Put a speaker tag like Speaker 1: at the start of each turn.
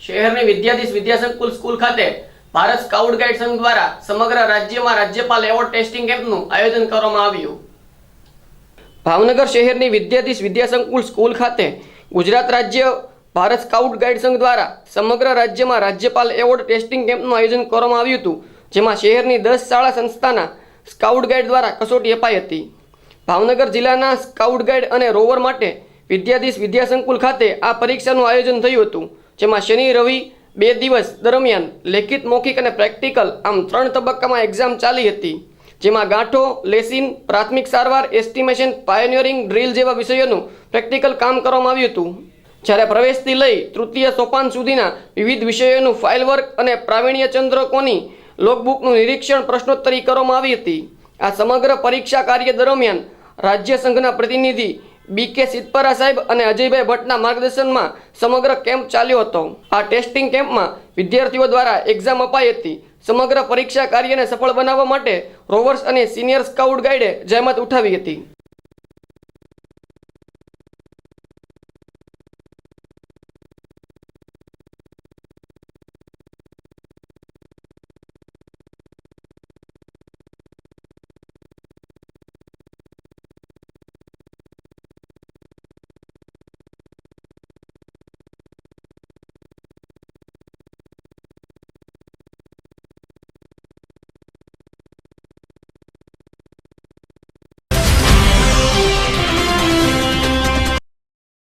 Speaker 1: શહેરની વિદ્યાધીશ વિદ્યાસંકુલ સ્કૂલ ખાતે Bharat scout guide સંઘ દ્વારા સમગ્ર રાજ્યમાં રાજ્યપાલ એવોર્ડ ટેસ્ટિંગ કેમ્પનું આયોજન કરવામાં આવ્યું. ભાવનગર શહેરની વિદ્યાધીશ વિદ્યાસંકુલ સ્કૂલ ખાતે ગુજરાત રાજ્ય ભારત સ્કાઉટ ગાઈડ સંઘ દ્વારા સમગ્ર રાજ્યમાં રાજ્યપાલ એવોર્ડ ટેસ્ટિંગ કેમ્પનું આયોજન કરવામાં આવ્યું હતું, જેમાં શહેરની દસ શાળા સંસ્થાના સ્કાઉટ ગાઈડ દ્વારા કસોટી અપાઈ હતી. ભાવનગર જિલ્લાના સ્કાઉટ ગાઈડ અને રોવર માટે વિદ્યાધીશ વિદ્યાસંકુલ ખાતે આ પરીક્ષાનું આયોજન થયું હતું. જેમાં શનિ, રવિ બે દિવસ દરમિયાન લેખિત, મૌખિક અને પ્રેક્ટિકલ આમ ત્રણ તબક્કામાં એક્ઝામ ચાલી હતી. જેમાં ગાંઠો, લેસિન, પ્રાથમિક સારવાર એસ્ટિમેશન પાયોનિયરિંગ ડ્રીલ જેવા વિષયોનું પ્રેક્ટિકલ કામ કરવામાં આવ્યું હતું. જ્યારે પ્રવેશથી લઈ તૃતીય સોપાન સુધીના વિવિધ વિષયોનું ફાઇલ વર્ક અને પ્રાવીણ્ય ચંદ્રકોની લોકબુકનું નિરીક્ષણ પ્રશ્નોત્તરી કરવામાં આવી હતી. આ સમગ્ર પરીક્ષા કાર્ય દરમિયાન રાજ્ય સંઘના પ્રતિનિધિ બી કે સિદ્ધપરા સાહેબ અને અજયભાઈ ભટ્ટના માર્ગદર્શનમાં સમગ્ર કેમ્પ ચાલ્યો હતો. આ ટેસ્ટિંગ કેમ્પમાં વિદ્યાર્થીઓ દ્વારા એક્ઝામ અપાઈ હતી. સમગ્ર પરીક્ષા કાર્યને સફળ બનાવવા માટે રોવર્સ અને સિનિયર સ્કાઉટ ગાઈડે જહેમત ઉઠાવી હતી.